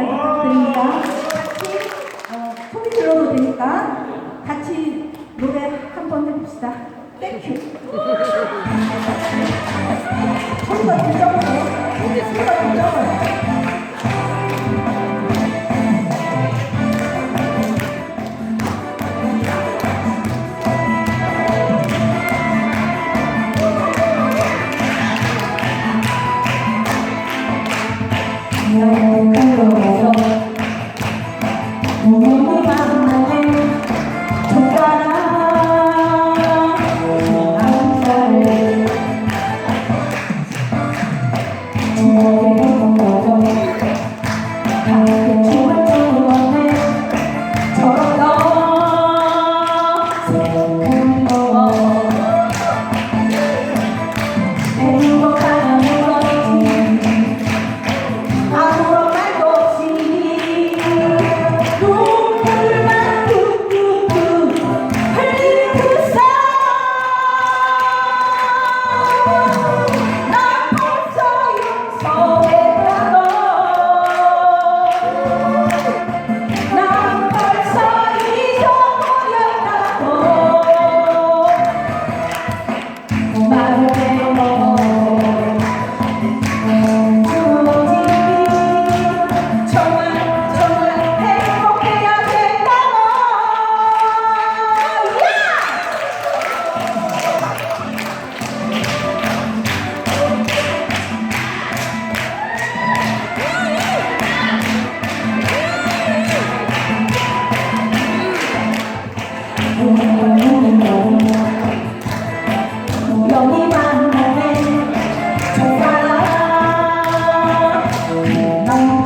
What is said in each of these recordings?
잘 부탁드립니다. 같이 어, 소리 들어도 되니까 같이 노래 한 번 해봅시다. 땡큐. 소리가 들려오네. 소리가 들려오네.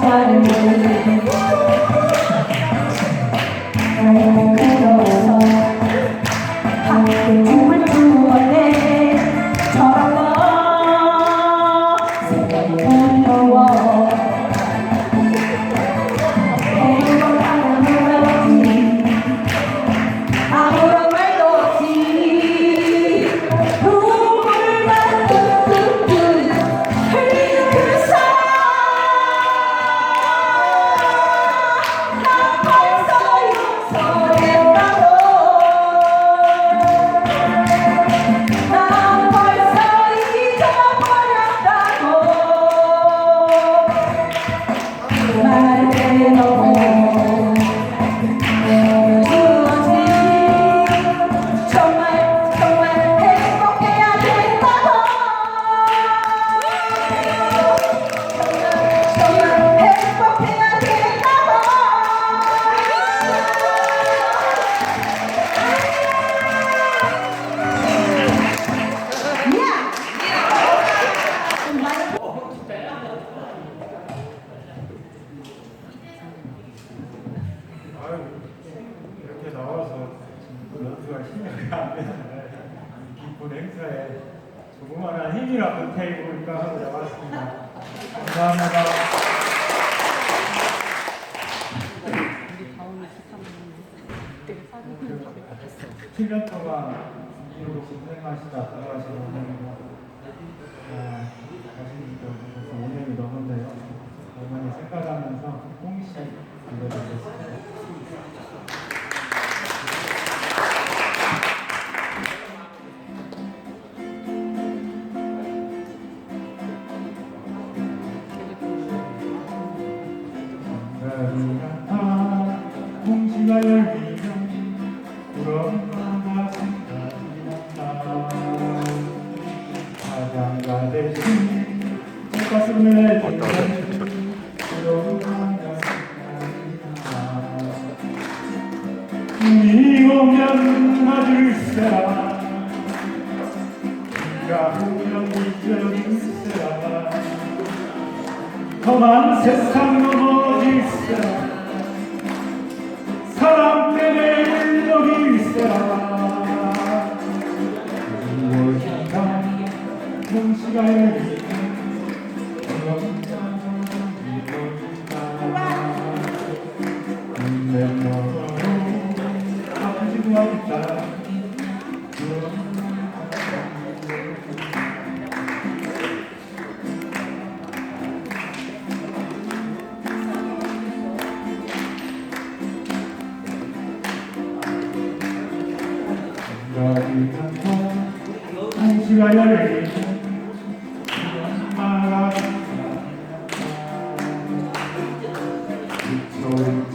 I'm 기쁜 행사에 조그마한 힘이라도 태워볼까 하고 나왔습니다. 감사합니다. 그 7년 동안 이로 고생하시다 돌아가신 어머니가 아, 벌써 5년이 넘었는데요. 어머니 생각하면서 홍시 불러드리겠습니다. 가리가 홍시가 열리면 우렁마다 생각이 난다. 가장가 대신 가슴에 든는 우렁마다 생각이 난다. 이 오면 맞을세라 비가 오면 잊어줄세라. 험한 세상 넘어 질세라 사랑 때문에 울먹일세라. 무엇인가? 공시가 열리는 내 너로 아프지도 않다 공시가 열리고 나가 미쳐있지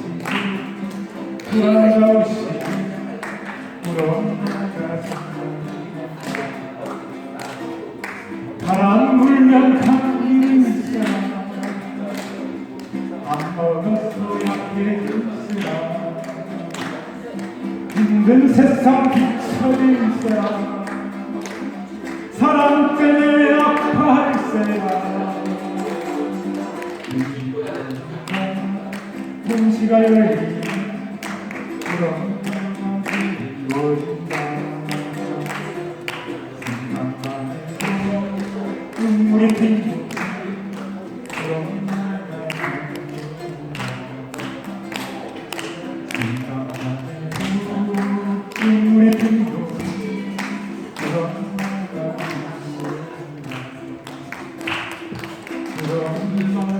힘든 세상 비춰질세라. 사랑 때문에 아파할세라. 공시가 열리 그럼 이루어진다 생각만 해도 눈물이 핑고 그럼 Merci.